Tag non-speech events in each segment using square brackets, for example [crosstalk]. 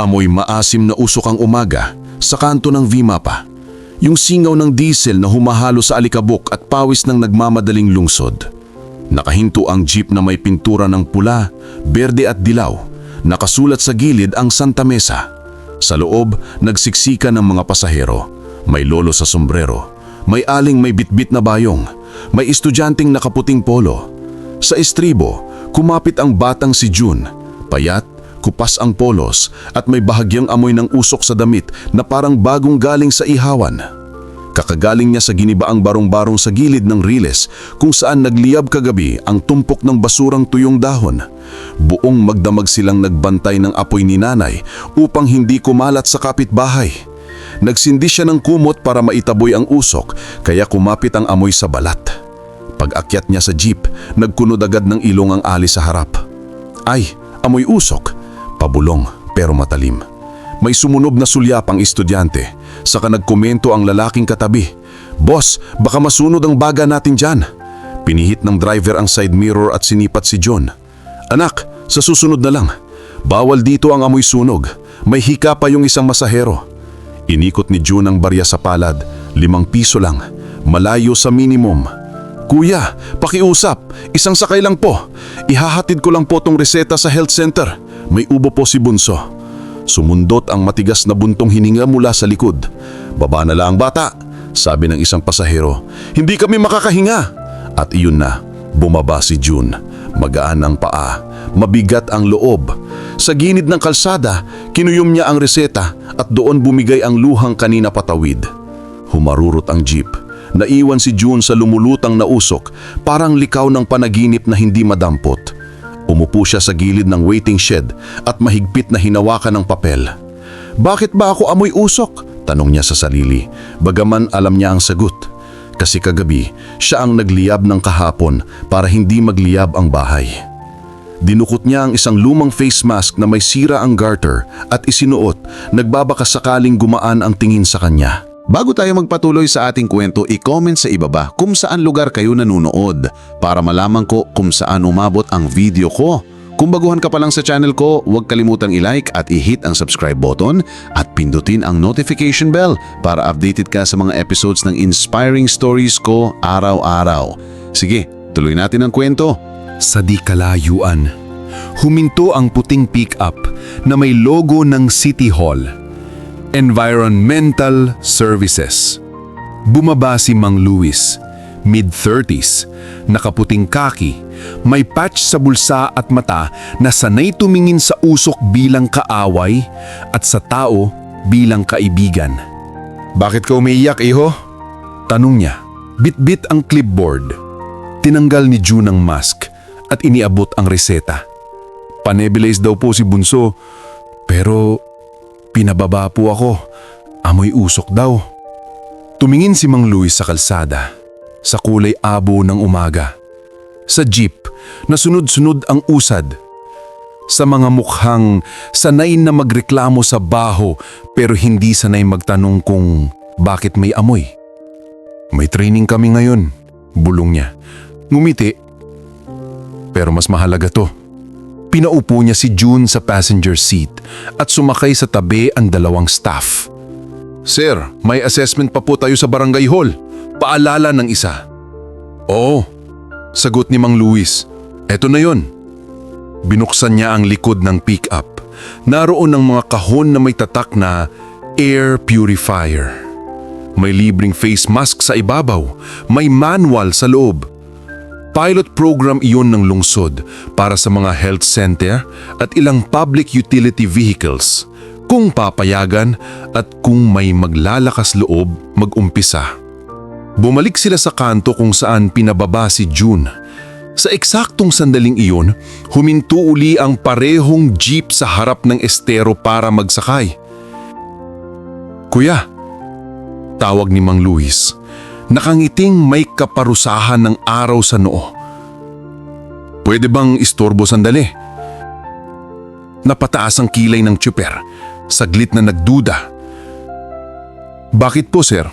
Amoy maasim na usok ang umaga sa kanto ng Vimapa. Yung singaw ng diesel na humahalo sa alikabok at pawis ng nagmamadaling lungsod. Nakahinto ang jeep na may pintura ng pula, berde at dilaw. Nakasulat sa gilid ang Santa Mesa. Sa loob, nagsiksika ng mga pasahero. May lolo sa sombrero. May aling may bitbit na bayong. May estudyanteng nakaputing polo. Sa estribo, kumapit ang batang si June. Payat, kupas ang polos at may bahagyang amoy ng usok sa damit na parang bagong galing sa ihawan. Kakagaling niya sa ginibaang barong-barong sa gilid ng riles kung saan nagliyab kagabi ang tumpok ng basurang tuyong dahon. Buong magdamag silang nagbantay ng apoy ni nanay upang hindi kumalat sa kapitbahay. Nagsindi siya ng kumot para maitaboy ang usok kaya kumapit ang amoy sa balat. Pag-akyat niya sa jeep, nagkunod agad ng ilong ang ali sa harap. Ay, amoy usok. Pabulong pero matalim. May sumunob na sulyap ang estudyante. Saka nagkomento ang lalaking katabi. Boss, baka masunog ang baga natin dyan. Pinihit ng driver ang side mirror at sinipat si John. Anak, sa susunod na lang. Bawal dito ang amoy sunog. May hika pa yung isang masahero. Inikot ni June ang barya sa palad. Limang piso lang. Malayo sa minimum. Kuya, pakiusap. Isang sakay lang po. Ihahatid ko lang po tong reseta sa health center. May ubo po si Bunso. Sumundot ang matigas na buntong hininga mula sa likod. Baba na lang bata, sabi ng isang pasahero. Hindi kami makakahinga. At iyon na, bumaba si June. Magaan ang paa, mabigat ang loob. Sa ginid ng kalsada, kinuyom niya ang reseta at doon bumigay ang luhang kanina patawid. Humarurot ang jeep. Naiwan si June sa lumulutang na usok, parang likaw ng panaginip na hindi madampot. Umupo siya sa gilid ng waiting shed at mahigpit na hinawakan ng papel. Bakit ba ako amoy usok? Tanong niya sa sarili, bagaman alam niya ang sagot. Kasi kagabi, siya ang nagliyab ng kahapon para hindi magliyab ang bahay. Dinukot niya ang isang lumang face mask na may sira ang garter at isinuot, nagbabaka sakaling gumaan ang tingin sa kanya. Bago tayo magpatuloy sa ating kwento, i-comment sa ibaba kung saan lugar kayo nanonood para malaman ko kung saan umabot ang video ko. Kung baguhan ka pa lang sa channel ko, huwag kalimutang i-like at i-hit ang subscribe button at pindutin ang notification bell para updated ka sa mga episodes ng inspiring stories ko araw-araw. Sige, tuloy natin ang kwento. Sa di kalayuan, huminto ang puting pick-up na may logo ng City Hall. Environmental Services. Bumaba si Mang Luis, mid-30s, nakaputing kaki, may patch sa bulsa at mata na sanay tumingin sa usok bilang kaaway at sa tao bilang kaibigan. Bakit ka umiiyak, iho? Tanong niya. Bit-bit ang clipboard. Tinanggal ni June ang mask at iniabot ang reseta. Panebilize daw po si Bunso, pero pinababa po ako. Amoy usok daw. Tumingin si Mang Luis sa kalsada, sa kulay abo ng umaga. Sa jeep, nasunod-sunod ang usad. Sa mga mukhang sanay na magreklamo sa baho pero hindi sanay magtanong kung bakit may amoy. May training kami ngayon, bulong niya. Ngumiti, pero mas mahalaga to. Pinaupo niya si June sa passenger seat at sumakay sa tabi ang dalawang staff. Sir, may assessment pa po tayo sa barangay hall. Paalala ng isa. Oo, sagot ni Mang Luis. Eto na yon. Binuksan niya ang likod ng pick-up. Naroon ang mga kahon na may tatak na air purifier. May libreng face mask sa ibabaw. May manual sa loob. Pilot program iyon ng lungsod para sa mga health center at ilang public utility vehicles kung papayagan at kung may maglalakas loob mag-umpisa. Bumalik sila sa kanto kung saan pinababa si June. Sa eksaktong sandaling iyon, huminto uli ang parehong jeep sa harap ng estero para magsakay. Kuya, tawag ni Mang Luis, nakangiting may kaparusahan ng araw sa noo. Pwede bang istorbo sandali? Napataas ang kilay ng tsuper, saglit na nagduda. Bakit po, sir?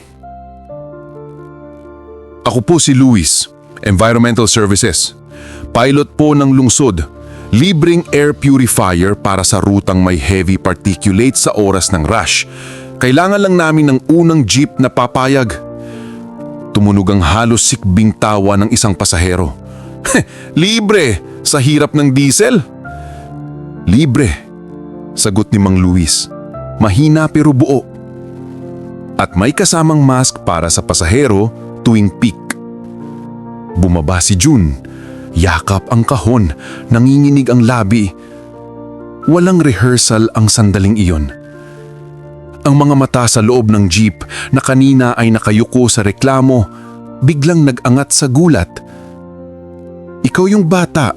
Ako po si Luis, Environmental Services. Pilot po ng lungsod. Libreng air purifier para sa rutang may heavy particulate sa oras ng rush. Kailangan lang namin ng unang jeep na papayag. Tumunog ang halos sikbing tawa ng isang pasahero. Libre! Sa hirap ng diesel? Libre, sagot ni Mang Luis. Mahina pero buo. At may kasamang mask para sa pasahero tuwing peak. Bumaba si June. Yakap ang kahon, nanginginig ang labi. Walang rehearsal ang sandaling iyon. Ang mga mata sa loob ng jeep na kanina ay nakayuko sa reklamo, biglang nag-angat sa gulat. Ikaw yung bata.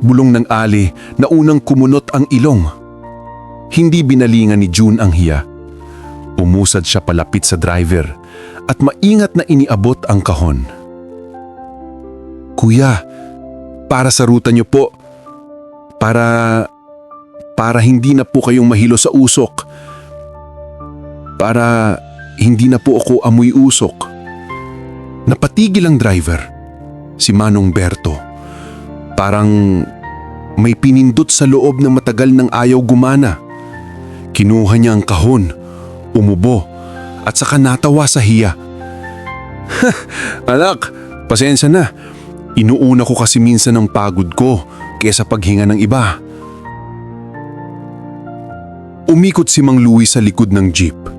Bulong ng ali na unang kumunot ang ilong. Hindi binalingan ni June ang hiya. Umusad siya palapit sa driver at maingat na iniabot ang kahon. Kuya, para sa ruta niyo po. Para... para hindi na po kayong mahilo sa usok. Para hindi na po ako amoy usok. Napatigil ang driver, si Manong Berto. Parang may pinindot sa loob ng matagal ng ayaw gumana. Kinuha niya ang kahon, umubo, at saka natawa sa hiya. [laughs] Anak, pasensya na. Inuuna ko kasi minsan ang pagod ko kaysa paghinga ng iba. Umikot si Mang Louis sa likod ng jeep.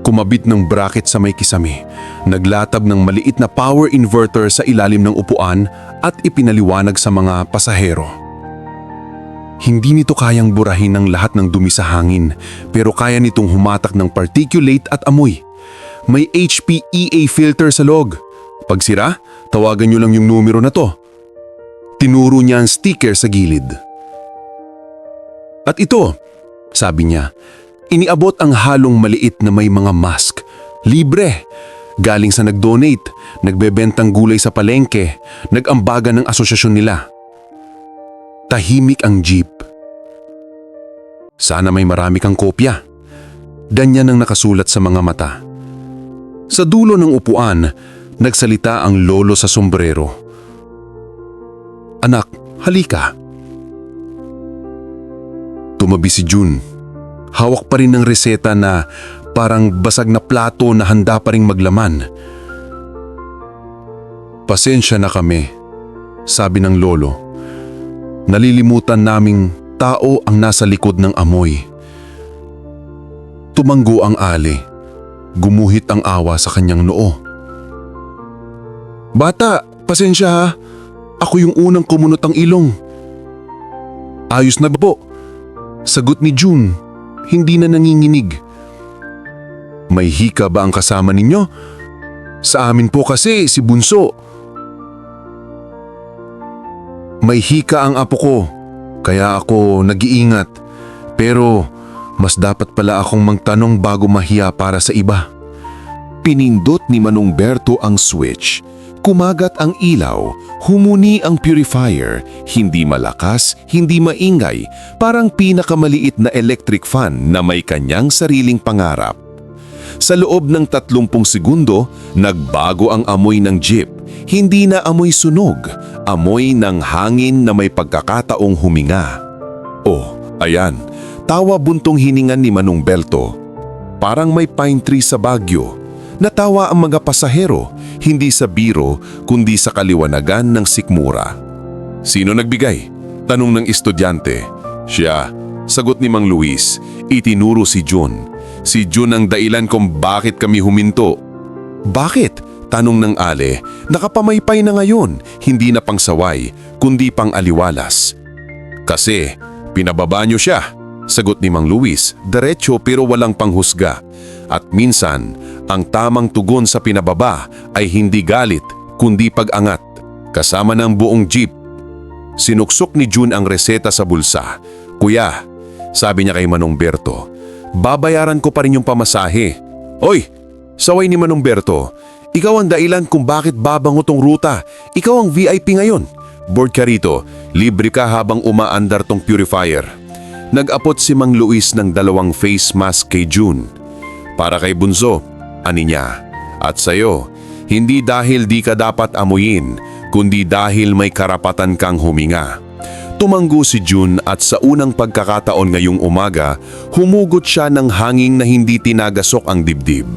Kumabit ng bracket sa may kisame. Naglatab ng maliit na power inverter sa ilalim ng upuan at ipinaliwanag sa mga pasahero. Hindi nito kayang burahin ang lahat ng dumi sa hangin pero kaya nitong humatak ng particulate at amoy. May HPEA filter sa log. Pag sira, tawagan niyo lang yung numero na to. Tinuro niya ang sticker sa gilid. At ito, sabi niya, iniabot ang halong maliit na may mga mask. Libre. Galing sa nag-donate, nagbebentang gulay sa palengke, nag-ambaga ng asosyasyon nila. Tahimik ang jeep. Sana may marami kang kopya. Ganyan ang nakasulat sa mga mata. Sa dulo ng upuan, nagsalita ang lolo sa sombrero. Anak, halika. Tumabi si June. Hawak pa rin ng reseta na parang basag na plato na handa pa ring maglaman. Pasensya na kami, sabi ng lolo. Nalilimutan naming tao ang nasa likod ng amoy. Tumanggo ang ali. Gumuhit ang awa sa kanyang noo. Bata, pasensya ha. Ako yung unang kumunot ang ilong. Ayos na ba po? Sagot ni June, hindi na nanginginig. May hika ba ang kasama ninyo? Sa amin po kasi si Bunso. May hika ang apo ko, kaya ako nag-iingat. Pero mas dapat pala akong magtanong bago mahiya para sa iba. Pinindot ni Manong Berto ang switch. Kumagat ang ilaw, humuni ang purifier, hindi malakas, hindi maingay, parang pinakamaliit na electric fan na may kanyang sariling pangarap. Sa loob ng 30 segundo, nagbago ang amoy ng jeep. Hindi na amoy sunog, amoy ng hangin na may pagkakataong huminga. Oh, ayan, tawa buntong hiningan ni Manong Belto. Parang may pine tree sa Baguio. Natawa ang mga pasahero, hindi sa biro kundi sa kaliwanagan ng sikmura. Sino nagbigay? Tanong ng estudyante. Siya, sagot ni Mang Luis, itinuro si June. Si June ang dailan kung bakit kami huminto. Bakit? Tanong ng Ale, nakapamaypay na ngayon, hindi na pangsaway, kundi pang aliwalas. Kasi, pinababa niyo siya, sagot ni Mang Luis, diretso pero walang panghusga. At minsan, ang tamang tugon sa pinababa ay hindi galit, kundi pag-angat. Kasama ng buong jeep. Sinuksok ni June ang reseta sa bulsa. Kuya, sabi niya kay Manong Berto, babayaran ko pa rin yung pamasahe. Oy, saway ni Manong Berto, ikaw ang dailan kung bakit babango tong ruta. Ikaw ang VIP ngayon. Board ka rito, libre ka habang umaandar tong purifier. Nag-apot si Mang Luis ng dalawang face mask kay June. Para kay Bunso, ani niya. At sa'yo, hindi dahil di ka dapat amuyin, kundi dahil may karapatan kang huminga. Tumanggo si June at sa unang pagkakataon ngayong umaga, humugot siya ng hanging na hindi tinagasok ang dibdib.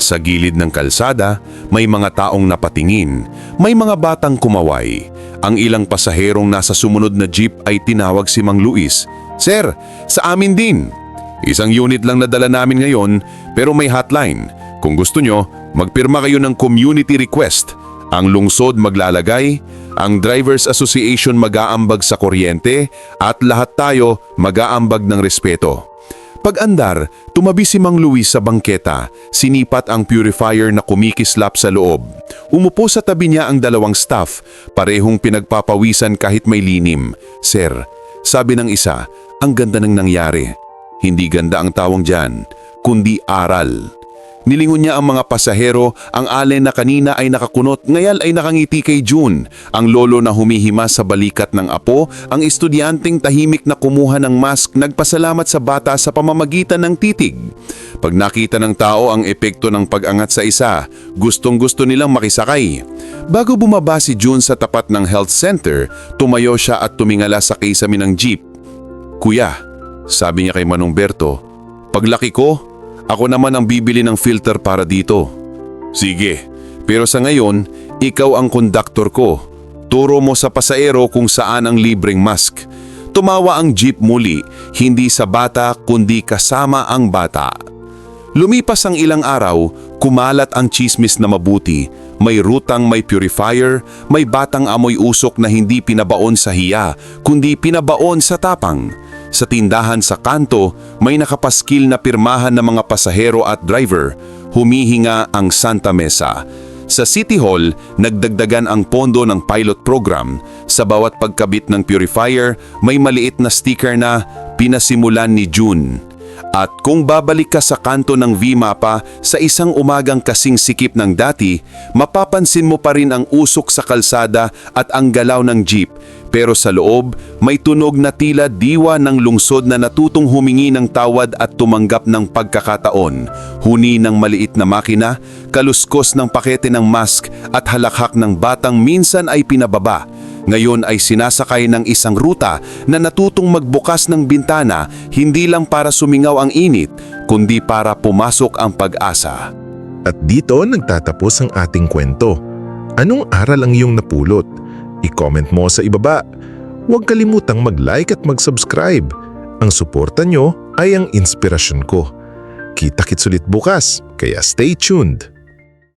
Sa gilid ng kalsada, may mga taong napatingin, may mga batang kumaway. Ang ilang pasaherong nasa sumunod na jeep ay tinawag si Mang Luis. Sir, sa amin din. Isang unit lang nadala namin ngayon pero may hotline. Kung gusto nyo, magpirma kayo ng community request. Ang lungsod maglalagay, ang Drivers Association mag-aambag sa kuryente at lahat tayo mag-aambag ng respeto. Pag-andar, tumabi si Mang Luis sa bangketa, sinipat ang purifier na kumikislap sa loob. Umupo sa tabi niya ang dalawang staff, parehong pinagpapawisan kahit may linim. Sir, sabi ng isa, ang ganda ng nangyari. Hindi ganda ang tawang dyan, kundi aral. Nilingon niya ang mga pasahero, ang allen na kanina ay nakakunot, ngayal ay nakangiti kay June. Ang lolo na humihima sa balikat ng apo, ang estudyanteng tahimik na kumuha ng mask nagpasalamat sa bata sa pamamagitan ng titig. Pag nakita ng tao ang epekto ng pag-angat sa isa, gustong gusto nilang makisakay. Bago bumaba si June sa tapat ng health center, tumayo siya at tumingala sa kisame ng jeep. Kuya, sabi niya kay Manong Berto, paglaki ko, ako naman ang bibili ng filter para dito. Sige, pero sa ngayon, ikaw ang konduktor ko. Turo mo sa pasaero kung saan ang libreng mask. Tumawa ang jeep muli, hindi sa bata kundi kasama ang bata. Lumipas ang ilang araw, kumalat ang chismis na mabuti. May rutang may purifier, may batang amoy usok na hindi pinabaon sa hiya, kundi pinabaon sa tapang. Sa tindahan sa kanto, may nakapaskil na pirmahan ng mga pasahero at driver. Humihinga ang Santa Mesa. Sa City Hall, nagdagdagan ang pondo ng pilot program. Sa bawat pagkabit ng purifier, may maliit na sticker na pinasimulan ni June. At kung babalik ka sa kanto ng V-Mapa sa isang umagang kasing sikip ng dati, mapapansin mo pa rin ang usok sa kalsada at ang galaw ng jeep. Pero sa loob, may tunog na tila diwa ng lungsod na natutong humingi ng tawad at tumanggap ng pagkakataon. Huni ng maliit na makina, kaluskos ng pakete ng mask at halakhak ng batang minsan ay pinababa. Ngayon ay sinasakay ng isang ruta na natutong magbukas ng bintana hindi lang para sumingaw ang init, kundi para pumasok ang pag-asa. At dito nagtatapos ang ating kwento. Anong aral ang iyong napulot? I-comment mo sa ibaba. Huwag kalimutang mag-like at mag-subscribe. Ang suporta nyo ay ang inspirasyon ko. Kita-kits ulit bukas, kaya stay tuned.